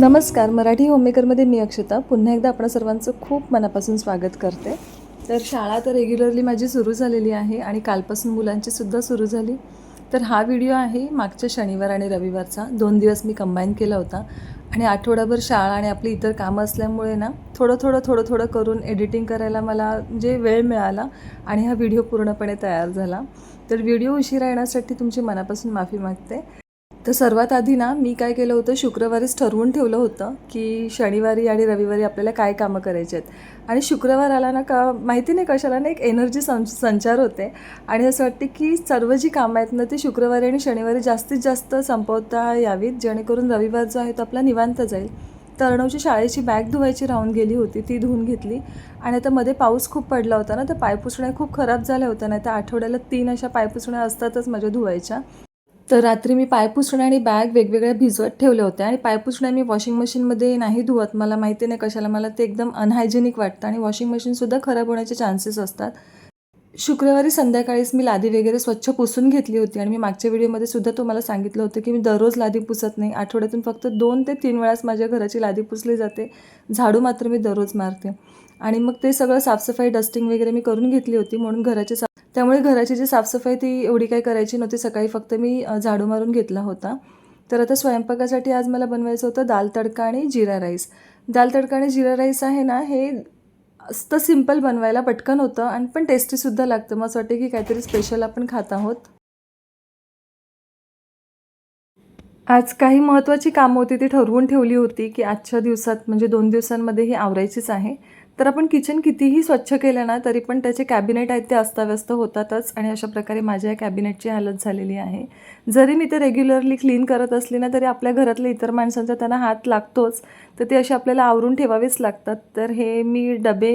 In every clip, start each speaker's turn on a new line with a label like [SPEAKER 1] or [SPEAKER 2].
[SPEAKER 1] नमस्कार मराठी होममेकरमध्ये मी अक्षता. पुन्हा एकदा आपण सर्वांचं खूप मनापासून स्वागत करते. तर शाळा तर रेग्युलरली माझी सुरू झालेली आहे आणि कालपासून मुलांची सुद्धा सुरू झाली. तर हा व्हिडिओ आहे मागच्या शनिवार आणि रविवारचा. दोन दिवस मी कंबाईन केला होता. आणि आठवडाभर शाळा आणि आपली इतर कामं असल्यामुळे ना थोडं थोडं थोडं थोडं करून एडिटिंग करायला मला म्हणजे वेळ मिळाला आणि हा व्हिडिओ पूर्णपणे तयार झाला. तर व्हिडिओ उशिरा येण्यासाठी तुमची मनापासून माफी मागते. तर सर्वात आधी ना मी काय केलं होतं शुक्रवारीच ठरवून ठेवलं होतं की शनिवारी आणि रविवारी आपल्याला काय कामं करायचे आहेत. आणि शुक्रवार आला ना का माहिती नाही कशाला ना एक एनर्जी सं संचार होते. आणि असं वाटते की सर्व जी कामं आहेत ना ती शुक्रवारी आणि शनिवारी जास्तीत जास्त संपवता यावीत जेणेकरून रविवार जो आहे तो आपला निवांत जाईल. तर अर्णवची शाळेची बॅग धुवायची राहून गेली होती ती धुवून घेतली. आणि आता मध्ये पाऊस खूप पडला होता ना तर पायपुसण्या खूप खराब झाल्या होत्या ना त्या आठवड्याला तीन अशा पायपुसण्या असतातच माझ्या धुवायच्या. तर रात्री मी पायपुसण्या आणि बॅग वेगवेगळ्या भिजवत ठेवल्या होत्या आणि पायपुसण्या मी वॉशिंग मशीनमध्ये नाही धुवत. मला माहिती नाही कशाला. मला ते एकदम अनहायजेनिक वाटतं आणि वॉशिंग मशीनसुद्धा खराब होण्याचे चान्सेस असतात. शुक्रवारी संध्याकाळीच मी लादी वगैरे स्वच्छ पुसून घेतली होती आणि मी मागच्या व्हिडिओमध्ये सुद्धा तुम्हाला सांगितलं होतं की मी दररोज लादी पुसत नाही. आठवड्यातून फक्त दोन ते तीन वेळाच माझ्या घराची लादी पुसली जाते. झाडू मात्र मी दररोज मारते. आणि मग ते सगळं साफसफाई डस्टिंग वगैरे मी करून घेतली होती. म्हणून घराचे त्यामुळे घराची जी साफसफाई ती एवढी काही करायची नव्हती. सकाळी फक्त मी झाडू मारून घेतला होता. तर आता स्वयंपाकासाठी आज मला बनवायचं होतं दाल तडका आणि जिरा राईस. दाल तडका आणि जिरा राईस आहे ना हे असतं सिंपल बनवायला पटकन होतं आणि पण टेस्टीसुद्धा लागतं. मग असं वाटतं की काहीतरी स्पेशल आपण खात आहोत. आज काही महत्त्वाची कामं होती ती ठरवून ठेवली होती की आजच्या दिवसात म्हणजे दोन दिवसांमध्ये ही आवरायचीच आहे. तर आपण किचन कितीही स्वच्छ केलं ना तरी पण त्याचे कॅबिनेट आहेत ते अस्ताव्यस्त होतातच आणि अशा प्रकारे माझ्या या कॅबिनेटची हालत झालेली आहे. जरी मी ते रेग्युलरली क्लीन करत असली ना तरी आपल्या घरातल्या इतर माणसांचा त्यांना हात लागतोच. तर ते असे आपल्याला आवरून ठेवावेच लागतात. तर हे मी डबे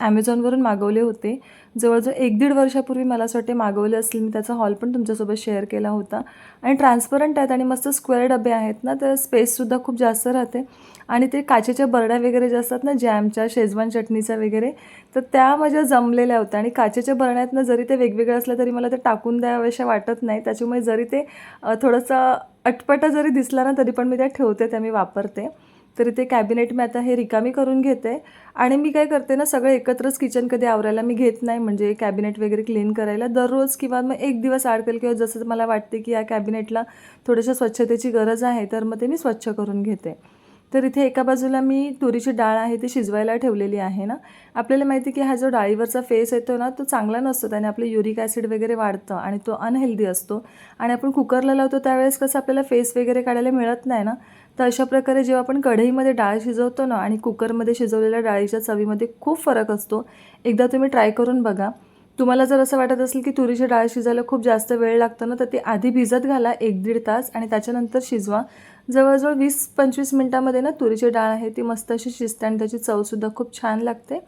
[SPEAKER 1] ॲमेझॉनवरून मागवले होते. जवळजवळ एक दीड वर्षापूर्वी मला असं वाटते मागवले असतील. मी त्याचा हॉल पण तुमच्यासोबत शेअर केला होता. आणि ट्रान्सपरंट आहेत आणि मस्त स्क्वेअर डबे आहेत ना तर स्पेससुद्धा खूप जास्त राहते. आणि ते काचेच्या बरड्या वगैरे ज्या असतात ना जॅमच्या शेजवान चटणीच्या वगैरे तर त्या माझ्या जमलेल्या होत्या. आणि काचेच्या बरण्यातनं जरी ते वेगवेगळे असलं तरी मला ते टाकून द्यावेशा वाटत नाही. त्याच्यामुळे जरी ते थोडंसं अटपटा जरी दिसला ना तरी पण मी त्या ठेवते त्या मी वापरते. तरी ते कॅबिनेट मी आता हे रिकामी करून घेते. आणि मी काय करते ना सगळं एकत्रच किचन कधी आवरायला मी घेत नाही. म्हणजे कॅबिनेट वगैरे क्लीन करायला दररोज किंवा मग एक दिवस आडकेल किंवा जसं मला वाटते की या कॅबिनेटला थोड्याशा स्वच्छतेची गरज आहे तर मग ते मी स्वच्छ करून घेते. तर इथे एका बाजूला मी तुरीची डाळ आहे ती शिजवायला ठेवलेली आहे ना. आपल्याला माहिती की हा जो डाळीवरचा फेस येतो ना तो चांगला नसतो त्याने आपलं युरिक ॲसिड वगैरे वाढतं आणि तो अनहेल्दी असतो. आणि आपण कुकरला लावतो त्यावेळेस कसं आपल्याला फेस वगैरे काढायला मिळत नाही ना तर अशा प्रकारे जेव्हा आपण कढईमध्ये डाळ शिजवतो ना आणि कुकरमध्ये शिजवलेल्या डाळीच्या चवीमध्ये खूप फरक असतो. एकदा तुम्ही ट्राय करून बघा. तुम्हाला जर असं वाटत असेल की तुरीची डाळ शिजायला खूप जास्त वेळ लागतो ना तर ती आधी भिजत घाला एक दीड तास आणि त्याच्यानंतर शिजवा. जवळजवळ वीस पंचवीस मिनटामध्ये ना तुरीची डाळ आहे ती मस्त अशी शिजते आणि त्याची चवसुद्धा खूप छान लागते.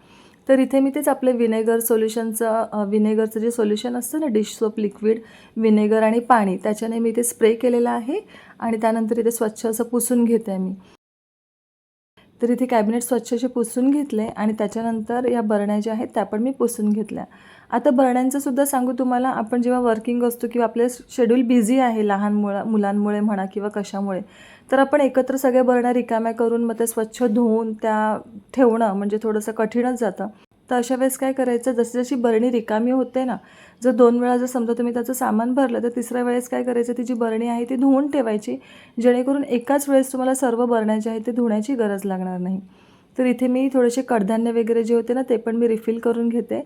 [SPEAKER 1] तर इथे मी तेच आपले विनेगर सोल्युशनचं विनेगरचं जे सोल्युशन असतं ना डिश सोप लिक्विड विनेगर आणि पाणी त्याच्याने मी ते स्प्रे केलेलं आहे आणि त्यानंतर इथे स्वच्छ असं पुसून घेते मी. तर इथे कॅबिनेट स्वच्छ असे पुसून घेतले आणि त्याच्यानंतर या बरण्या ज्या आहेत त्या पण मी पुसून घेतल्या. आता बरण्यांचं सुद्धा सांगू तुम्हाला आपण जेव्हा वर्किंग असतो किंवा आपलं शेड्यूल बिझी आहे लहान मुळा मुलांमुळे म्हणा किंवा कशामुळे तर आपण एकत्र सगळ्या बरण्या रिकाम्या करून मग ते स्वच्छ धुवून त्या ठेवणं म्हणजे थोडंसं कठीणच जातं. तर अशा वेळेस काय करायचं जशी जशी बरणी रिकामी होते ना जर दोन वेळा जर समजा तुम्ही त्याचं सामान भरलं तर तिसऱ्या वेळेस काय करायचं ती जी बरणी आहे ती धुवून ठेवायची जेणेकरून एकाच वेळेस तुम्हाला सर्व बरण्या ज्या आहेत ते धुण्याची गरज लागणार नाही. तर इथे मी थोडेसे कडधान्य वगैरे जे होते ना ते पण मी रिफिल करून घेते.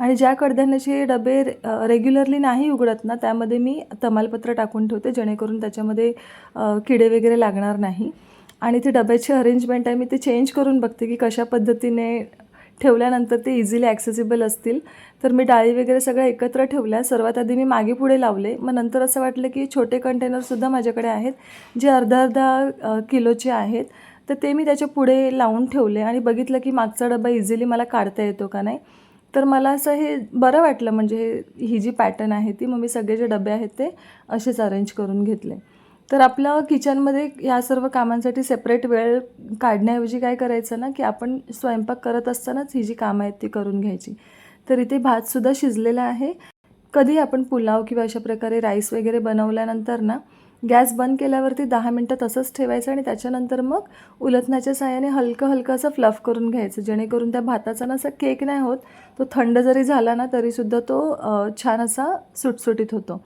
[SPEAKER 1] आणि ज्या कडधान्याचे डबे रेग्युलरली नाही उघडत ना त्यामध्ये मी तमालपत्र टाकून ठेवते जेणेकरून त्याच्यामध्ये किडे वगैरे लागणार नाही. आणि ते डब्याची अरेंजमेंट आहे मी ते चेंज करून बघते की कशा पद्धतीने ठेवल्यानंतर ते इझिली ॲक्सेसिबल असतील. तर मी डाळी वगैरे सगळ्या एकत्र ठेवल्या. सर्वात आधी मी मागे पुढे लावले. मग नंतर असं वाटलं की छोटे कंटेनरसुद्धा माझ्याकडे आहेत जे अर्धा अर्धा किलोचे आहेत. तर ते मी त्याच्या पुढे लावून ठेवले आणि बघितलं की मागचा डबा इझिली मला काढता येतो का नाही. तर मला असं हे बरं वाटलं म्हणजे ही जी पॅटर्न आहे ती मग मी सगळे जे डबे आहेत ते असेच अरेंज करून घेतले. तर आपलं किचनमध्ये या सर्व कामांसाठी सेपरेट वेळ काढण्याऐवजी काय करायचं ना की आपण स्वयंपाक करत असतानाच ही जी कामं आहेत ती करून घ्यायची. तर इथे भातसुद्धा शिजलेला आहे. कधी आपण पुलाव किंवा अशा प्रकारे राईस वगैरे बनवल्यानंतर ना गॅस बंद केल्यावरती दहा मिनटं तसंच ठेवायचं आणि त्याच्यानंतर मग उलथण्याच्या साहाय्याने हलकं हलकं असं फ्लफ करून घ्यायचं. जेणेकरून त्या भाताचा ना असा केक नाही होत तो थंड जरी झाला ना तरीसुद्धा तो छान असा सुटसुटीत होतो.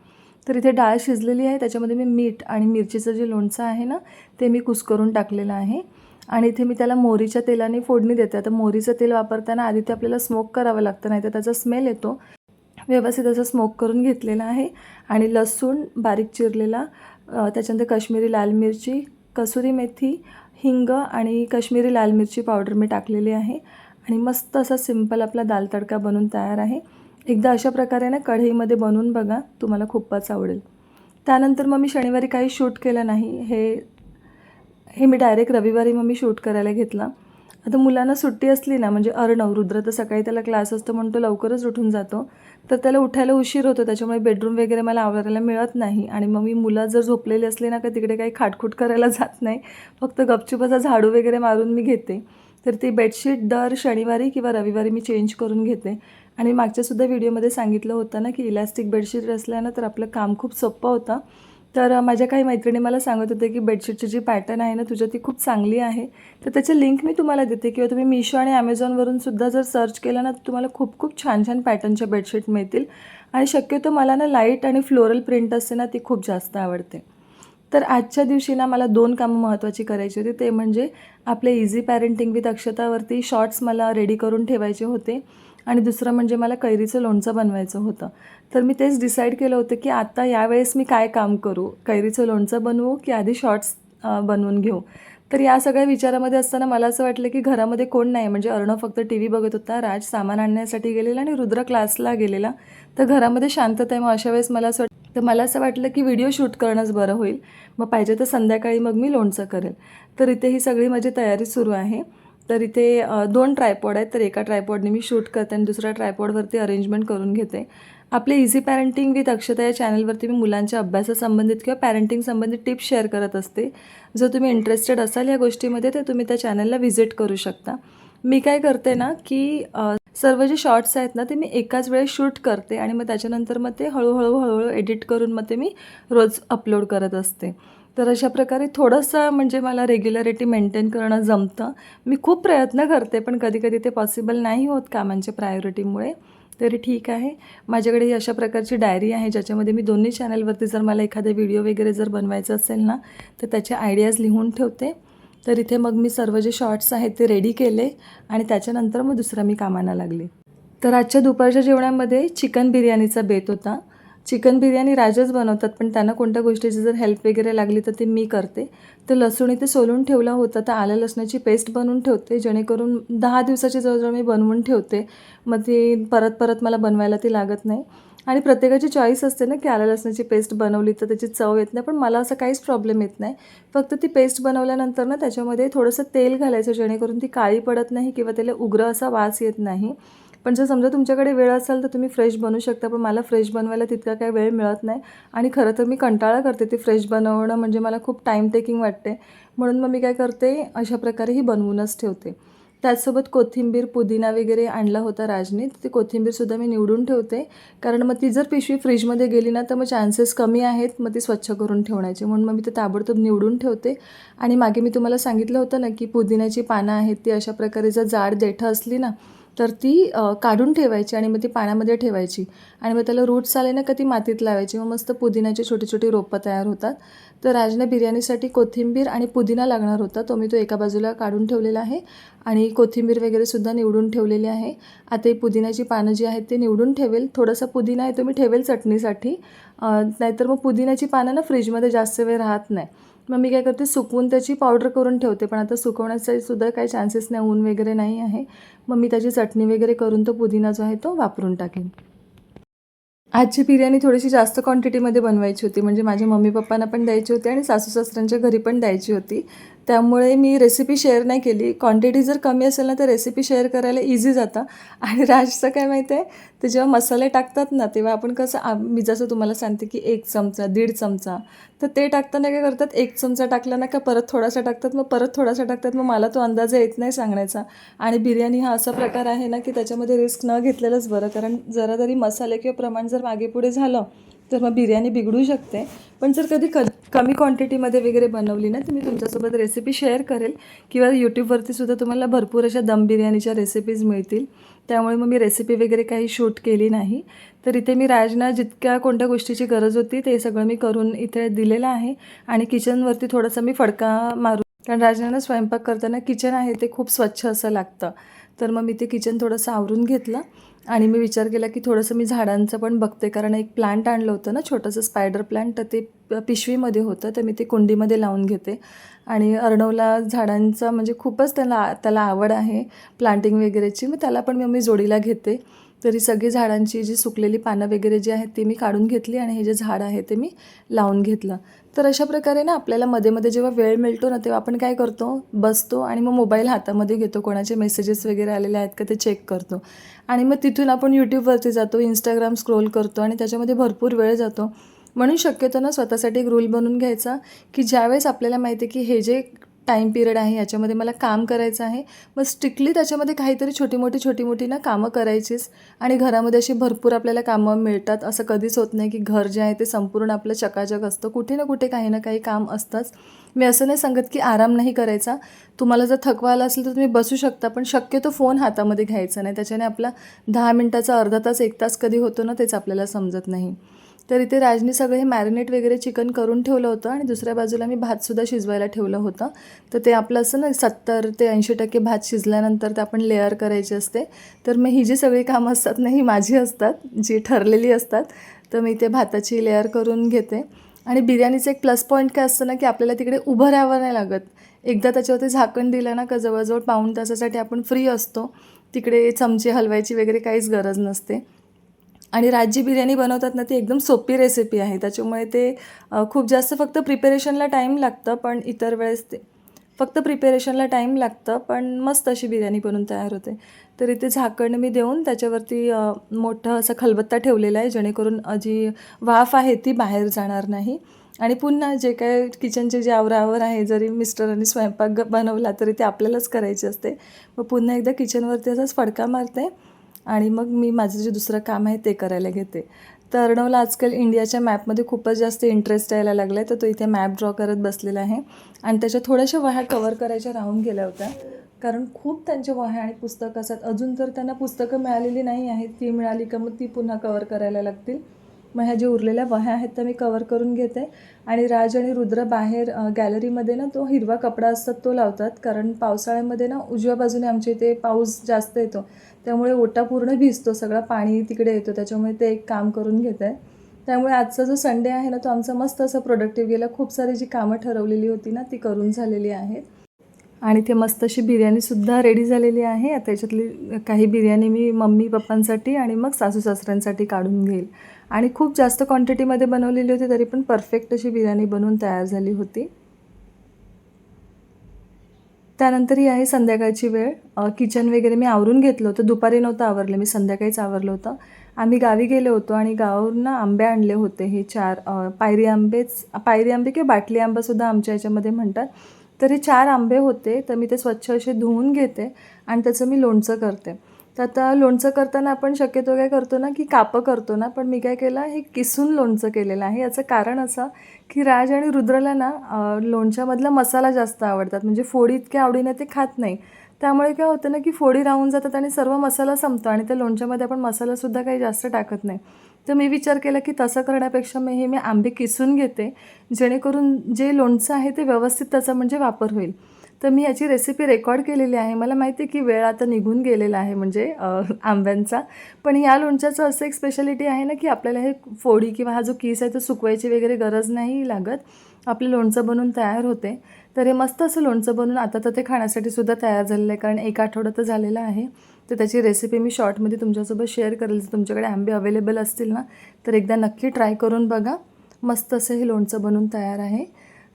[SPEAKER 1] तर इथे डाळ शिजलेली आहे त्याच्यामध्ये मी मीठ आणि मिरचीचं जे लोणचं आहे ना ते मी कुस्करून टाकलेलं आहे. आणि इथे मी त्याला मोहरीच्या तेलाने फोडणी देते. आता मोहरीचं तेल वापरताना आधी ते आपल्याला स्मोक करावं लागतं नाही तर त्याचा स्मेल येतो. व्यवस्थित असं स्मोक करून घेतलेलं आहे. आणि लसूण बारीक चिरलेला त्याच्यानंतर काश्मीरी लाल मिरची कसुरी मेथी हिंग आणि काश्मीरी लाल मिरची पावडर मी टाकलेली आहे. आणि मस्त असा सिंपल आपला दाल तडका बनून तयार आहे. एकदा अशा प्रकारे ना कढईमध्ये बनवून बघा तुम्हाला खूपच आवडेल. त्यानंतर मग मी शनिवारी काही शूट केलं नाही. हे हे मी डायरेक्ट रविवारी मग मी शूट करायला घेतला. आता मुलांना सुट्टी असली ना म्हणजे अर्णव रुद्र तर सकाळी त्याला क्लास असतो म्हणून तो लवकरच उठून जातो. तर त्याला उठायला उशीर होतो त्याच्यामुळे बेडरूम वगैरे मला आवरायला मिळत नाही. आणि मग मी मुलं जर झोपलेली असली ना का तिकडे काही खाटखूट करायला जात नाही. फक्त गपचूप असा झाडू वगैरे मारून मी घेते. तर ती बेडशीट दर शनिवारी किंवा रविवारी मी चेंज करून घेते. आणि मागच्यासुद्धा व्हिडिओमध्ये सांगितलं होतं ना की इलास्टिक बेडशीट असल्यानं तर आपलं काम खूप सोपं होतं. तर माझ्या काही मैत्रिणी मला सांगत होते की बेडशीटची जी पॅटर्न आहे ना तुझ्या ती खूप चांगली आहे. तर त्याची लिंक मी तुम्हाला देते किंवा तुम्ही मिशो आणि ॲमेझॉनवरून सुद्धा जर सर्च केलं ना तर तुम्हाला खूप खूप छान छान पॅटर्नच्या बेडशीट मिळतील. आणि शक्यतो मला ना लाइट आणि फ्लोरल प्रिंट असते ना ती खूप जास्त आवडते. तर आजच्या दिवशी ना मला दोन कामं महत्त्वाची करायची होती. ते म्हणजे आपले इझी पॅरेंटिंग विथ अक्षतावरती शॉर्ट्स मला रेडी करून ठेवायचे होते. आणि दुसरं म्हणजे मला कैरीचं लोणचं बनवायचं होतं. तर मी तेच डिसाईड केलं होतं की आता यावेळेस मी काय काम करू? कैरीचं लोणचं बनवू की आधी शॉर्ट्स बनवून घेऊ? तर या सगळ्या विचारामध्ये असताना मला असं वाटलं की घरामध्ये कोण नाही म्हणजे अर्णव फक्त टी व्ही बघत होता राज सामान आणण्यासाठी गेलेला आणि रुद्र क्लासला गेलेला. तर घरामध्ये शांतता आहे मग अशा वेळेस मला असं वाटतं तर मला असं वाटलं की व्हिडिओ शूट करणंच बरं होईल. मग पाहिजे तर संध्याकाळी मग मी लोणचं करेल. तर इथे ही सगळी माझी तयारी सुरू आहे. तर इथे दोन ट्रायपॉड आहेत तर एका ट्रायपॉडने मी शूट करते आणि दुसऱ्या ट्रायपॉडवरती अरेंजमेंट करून घेते. आपले इझी पॅरेंटिंग विथ अक्षता या चॅनलवरती मी मुलांच्या अभ्यासासंबंधित किंवा पॅरेंटिंग संबंधित टिप्स शेअर करत असते. जर तुम्ही इंटरेस्टेड असाल या गोष्टीमध्ये तर तुम्ही त्या चॅनलला व्हिजिट करू शकता. मी काय करते ना की सर्व जे शॉर्ट्स आहेत ना ते मी एकाच वेळेस शूट करते आणि मग त्याच्यानंतर मग ते हळूहळू हळूहळू एडिट करून मग ते मी रोज अपलोड करत असते. तर अशा प्रकारे थोडंसं म्हणजे मला रेग्युलरिटी मेंटेन करणं जमतं. मी खूप प्रयत्न करते पण कधी कधी ते पॉसिबल नाही होत कामांच्या प्रायोरिटीमुळे तरी ठीक आहे. माझ्याकडे ही अशा प्रकारची डायरी आहे ज्याच्यामध्ये मी दोन्ही चॅनलवरती जर मला एखादा व्हिडिओ वगैरे जर बनवायचं असेल ना तर त्याचे आयडियाज लिहून ठेवते. तर इथे मग मी सर्व जे शॉर्ट्स आहेत ते रेडी केले आणि त्याच्यानंतर मग दुसरा मी कामाला लागले. तर आजच्या दुपारच्या जेवणामध्ये चिकन बिर्याणीचा बेत होता. चिकन बिर्याणी राजच बनवतात पण त्यांना कोणत्या गोष्टीची जर हेल्प वगैरे लागली तर ते मी करते. तर लसूण इथे सोलून ठेवला होता तर आलं लसणाची पेस्ट बनवून ठेवते जेणेकरून दहा दिवसाची जवळजवळ मी बनवून ठेवते. मग ती परत परत मला बनवायला ती लागत नाही. आणि प्रत्येकाची चॉईस असते ना की आल्या लसणाची पेस्ट बनवली तर त्याची चव येत नाही पण मला असं काहीच प्रॉब्लेम येत नाही. फक्त ती पेस्ट बनवल्यानंतर ना त्याच्यामध्ये थोडंसं तेल घालायचं जेणेकरून ती काळी पडत नाही किंवा त्याला उग्र असा वास येत नाही. पण जर समजा तुमच्याकडे वेळ असेल तर तुम्ही फ्रेश बनवू शकता पण मला फ्रेश बनवायला तितका काही वेळ मिळत नाही. आणि खरं तर मी कंटाळा करते ते फ्रेश बनवणं म्हणजे मला खूप टाईम टेकिंग वाटते. म्हणून मग मी काय करते अशा प्रकारे ही बनवूनच ठेवते. त्याचसोबत कोथिंबीर पुदिना वगैरे आणला होता राजने तर ती कोथिंबीरसुद्धा मी निवडून ठेवते. कारण मग ती जर पिशवी फ्रीजमध्ये गेली ना तर मग चान्सेस कमी आहेत मग ती स्वच्छ करून ठेवण्याचे. म्हणून मग मी ते ताबडतोब निवडून ठेवते. आणि मागे मी तुम्हाला सांगितलं होतं ना की पुदिन्याची पानं आहेत ती अशा प्रकारे जर जाड देठं असली ना तर ती काढून ठेवायची आणि मग ती पाण्यामध्ये ठेवायची. आणि मग त्याला रूट्स आले ना का ती मातीत लावायची. मग मस्त पुदिन्याची छोटी छोटी रोपं तयार होतात. तर राजने बिर्याणीसाठी कोथिंबीर आणि पुदिना लागणार होता. तो मी तो एका बाजूला काढून ठेवलेला आहे. आणि कोथिंबीर वगैरे सुद्धा निवडून ठेवलेली आहे. आता ही पुदिन्याची पानं जी आहेत ते निवडून ठेवेल. थोडासा पुदिना आहे तो मी ठेवेल चटणीसाठी. नाहीतर मग पुदिन्याची पानं ना फ्रीजमध्ये जास्त वेळ राहत नाही. मग मी काय करते सुकवून त्याची पावडर करून ठेवते पण आता सुकवण्याचा सुद्धा काही चान्सेस नाही ऊन वगैरे नाही आहे. मग मी त्याची चटणी वगैरे करून तो पुदिना जो आहे तो वापरून टाकेन. आजची बिर्याणी थोडीशी जास्त क्वांटिटीमध्ये बनवायची होती. म्हणजे माझ्या मम्मी पप्पांना पण द्यायची होती आणि सासू सासऱ्यांच्या घरी पण द्यायची होती. त्यामुळे मी रेसिपी शेअर नाही केली. क्वांटिटी जर कमी असेल ना तर रेसिपी शेअर करायला इझी जातं. आणि राजचं काय माहिती आहे? ते जेव्हा मसाले टाकतात ना तेव्हा आपण कसं मी जसं तुम्हाला सांगते की एक चमचा दीड चमचा तर ते टाकताना काय करतात? एक चमचा टाकला ना का परत थोडासा टाकतात मग परत थोडासा टाकतात. मग मला तो अंदाज येत नाही सांगण्याचा. आणि बिर्याणी हा असा प्रकार आहे ना की त्याच्यामध्ये रिस्क न घेतलेलंच बरं. कारण जरा तरी मसाले किंवा प्रमाण जर मागे पुढे झालं तर मग बिर्याणी बिघडू शकते. पण जर कधी क कमी क्वांटिटीमध्ये वगैरे बनवली ना तर मी तुमच्यासोबत रेसिपी शेअर करेल. किंवा यूट्यूबवरती सुद्धा तुम्हाला भरपूर अशा दम बिर्याणीच्या रेसिपीज मिळतील. त्यामुळे मग मी रेसिपी वगैरे काही शूट केली नाही. तर इथे मी राजना जितक्या कोणत्या गोष्टीची गरज होती ते सगळं मी करून इथे दिलेलं आहे. आणि किचनवरती थोडासा मी फडका मारू. कारण राजनानं स्वयंपाक करताना किचन आहे ते खूप स्वच्छ असं लागतं. तर मग मी ते किचन थोडंसं आवरून घेतलं. आणि मी विचार केला की थोडंसं मी झाडांचं पण बघते कारण एक प्लांट आणलं होतं ना छोटंसं स्पायडर प्लांट तर ते पिशवीमध्ये होतं तर मी ते कुंडीमध्ये लावून घेते. आणि अर्णवला झाडांचा म्हणजे खूपच त्याला त्याला आवड आहे प्लांटिंग वगैरेची मग त्याला पण मी मी जोडीला घेते. तरी सगळी झाडांची जी सुकलेली पानं वगैरे जी आहेत ती मी काढून घेतली आणि हे जे झाड आहे ते मी लावून घेतलं. तर अशा प्रकारे ना आपल्याला मध्ये मध्ये जेव्हा वेळ मिळतो ना तेव्हा आपण काय करतो? बसतो आणि मग मोबाईल हातामध्ये घेतो. कोणाचे मेसेजेस वगैरे आलेले आहेत का ते चेक करतो. आणि मग तिथून आपण यूट्यूबवरती जातो इंस्टाग्राम स्क्रोल करतो आणि त्याच्यामध्ये भरपूर वेळ जातो. म्हणून शक्यतो ना स्वतःसाठी एक रूल बनवून घ्यायचा की ज्यावेळेस आपल्याला माहिती आहे की हे जे टाईम पिरियड आहे याच्यामध्ये मला काम करायचं आहे. मग स्ट्रिक्टली त्याच्यामध्ये काहीतरी छोटी मोठी छोटी मोठी ना कामं करायचीच. आणि घरामध्ये अशी भरपूर आपल्याला कामं मिळतात. असं कधीच होत नाही की घर जे आहे ते संपूर्ण आपलं चकाचक असतं. कुठे ना कुठे काही ना काही काम असतंच. मी असं नाही सांगत की आराम नाही करायचा. तुम्हाला जर थकवा आला असेल तर तुम्ही बसू शकता पण शक्यतो फोन हातामध्ये घ्यायचा नाही. त्याच्याने आपला दहा मिनटाचा अर्धा तास एक तास कधी होतो ना तेच आपल्याला समजत नाही. तर इथे राजनी सगळं हे मॅरिनेट वगैरे चिकन करून ठेवलं होतं आणि दुसऱ्या बाजूला मी भातसुद्धा शिजवायला ठेवलं होतं. तर ते आपलं असं ना सत्तर ते ऐंशी टक्के भात शिजल्यानंतर ते आपण लेअर करायची असते. तर मग ही जी सगळी कामं असतात ना ही माझी असतात जी ठरलेली असतात. तर मी ते भाताची लेअर करून घेते. आणि बिर्याणीचं एक प्लस पॉईंट काय असतं ना की आपल्याला तिकडे उभं राहावं नाही लागत. एकदा त्याच्यावरती झाकण दिलं ना का जवळजवळ पाऊण तासासाठी आपण फ्री असतो. तिकडे चमचे हलवायची वगैरे काहीच गरज नसते. आणि राज्य बिर्याणी बनवतात ना ती एकदम सोपी रेसिपी आहे. त्याच्यामुळे ते खूप जास्त फक्त प्रिपेरेशनला टाईम लागतं पण इतर वेळेस ते फक्त प्रिपेरेशनला टाईम लागतं पण मस्त अशी बिर्याणी बनून तयार होते. तर इथे झाकण मी देऊन त्याच्यावरती मोठं असं खलबत्ता ठेवलेला आहे जेणेकरून जी वाफ आहे ती बाहेर जाणार नाही. आणि पुन्हा जे काय किचनचे जे आवरावर आहे जरी मिस्टरांनी स्वयंपाक बनवला तरी ते आपल्यालाच करायचे असते. मग पुन्हा एकदा किचनवरती असाच फडका मारते. आणि मग मी माझं जे दुसरं काम आहे ते करायला घेते. तर अर्णवला आजकाल इंडियाच्या मॅपमध्ये खूपच जास्त इंटरेस्ट यायला लागला आहे तर तो इथे मॅप ड्रॉ करत बसलेला आहे. आणि त्याच्या थोड्याशा वह्या कवर करायच्या राहून गेल्या होत्या. कारण खूप त्यांच्या वह्या आणि पुस्तकं असतात. अजून तर त्यांना पुस्तकं मिळालेली नाही आहेत. ती मिळाली का मग ती पुन्हा कवर करायला लागतील. मग ह्या जे उरलेल्या वह्या आहेत त्या मी कवर करून घेते. आणि राज आणि रुद्र बाहेर गॅलरीमध्ये ना तो हिरवा कपडा असतात तो लावतात. कारण पावसाळ्यामध्ये ना उजव्या बाजूने आमच्या इथे पाऊस जास्त येतो. त्यामुळे ओटा पूर्ण भिजतो सगळं पाणी तिकडे येतो त्याच्यामुळे ते एक काम करून घेत आहे त्यामुळे आजचा जो संडे आहे ना तो आमचा मस्त असं प्रोडक्टिव्ह गेला. खूप सारी जी कामं ठरवलेली होती ना ती करून झालेली आहेत. आणि ते मस्त अशी बिर्याणीसुद्धा रेडी झालेली आहे. आता याच्यातली काही बिर्याणी मी मम्मी पप्पांसाठी आणि मग सासू सासऱ्यांसाठी काढून घेईल. आणि खूप जास्त क्वांटिटीमध्ये बनवलेली होती तरी पण परफेक्ट अशी बिर्याणी बनवून तयार झाली होती. त्यानंतर ही आहे संध्याकाळची वेळ. किचन वगैरे मी आवरून घेतलं होतं. दुपारी नव्हतं आवरलं. मी संध्याकाळीच आवरलं होतं. आम्ही गावी गेलो होतो आणि गावावरून आंबे आणले होते. हे चार पायरी आंबेच पायरी आंबे किंवा बाटली आंबासुद्धा आमच्या याच्यामध्ये म्हणतात. तर हे चार आंबे होते. तर मी ते स्वच्छ असे धुवून घेते आणि त्याचं मी लोणचं करते. तर आता लोणचं करताना आपण शक्यतो काय करतो ना की कापं करतो ना. पण मी काय केलं हे किसून लोणचं केलेलं आहे. याचं कारण असं की राज आणि रुद्रला ना लोणच्यामधला मसाला जास्त आवडतात. म्हणजे फोडी इतक्या आवडीने ते खात नाही. त्यामुळे काय होतं ना की फोडी राहून जातात आणि सर्व मसाला संपतो आणि त्या लोणच्यामध्ये आपण मसालासुद्धा काही जास्त टाकत नाही. तर मी विचार केला की तसं करण्यापेक्षा मी हे मी आंबे किसून घेते जेणेकरून जे लोणचं आहे ते व्यवस्थित त्याचा म्हणजे वापर होईल. तर मी याची रेसिपी रेकॉर्ड केलेली आहे. मला माहिती आहे की वेळ आता निघून गेलेला आहे म्हणजे आंब्यांचा. पण या लोणच्याचं असं एक स्पेशालिटी आहे ना की आपल्याला हे फोडी किंवा हा जो किस आहे तो सुकवायची वगैरे गरज नाही लागत. आपलं लोणचं बनून तयार होते. तर हे मस्त असं लोणचं बनवून आता तर ते खाण्यासाठी सुद्धा तयार झालेलं आहे. कारण एक आठवडा तर झालेला आहे. तर त्याची रेसिपी मी शॉर्टमध्ये तुमच्यासोबत शेअर करेल. जर तुमच्याकडे आंबे अवेलेबल असतील ना तर एकदा नक्की ट्राय करून बघा. मस्त असं हे लोणचं बनून तयार आहे.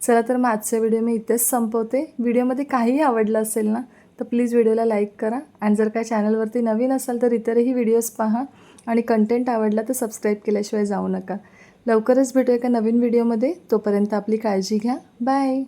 [SPEAKER 1] चला तर मग आजचा व्हिडिओ मी इथेच संपवते. व्हिडिओमध्ये काहीही आवडलं असेल ना तर प्लीज व्हिडिओला लाईक करा. आणि जर काय चॅनलवरती नवीन असाल तर इतरही व्हिडिओज पहा. आणि कंटेंट आवडला तर सबस्क्राईब केल्याशिवाय जाऊ नका. लवकरच भेटूया एका नवीन व्हिडिओमध्ये. तोपर्यंत आपली काळजी घ्या. बाय!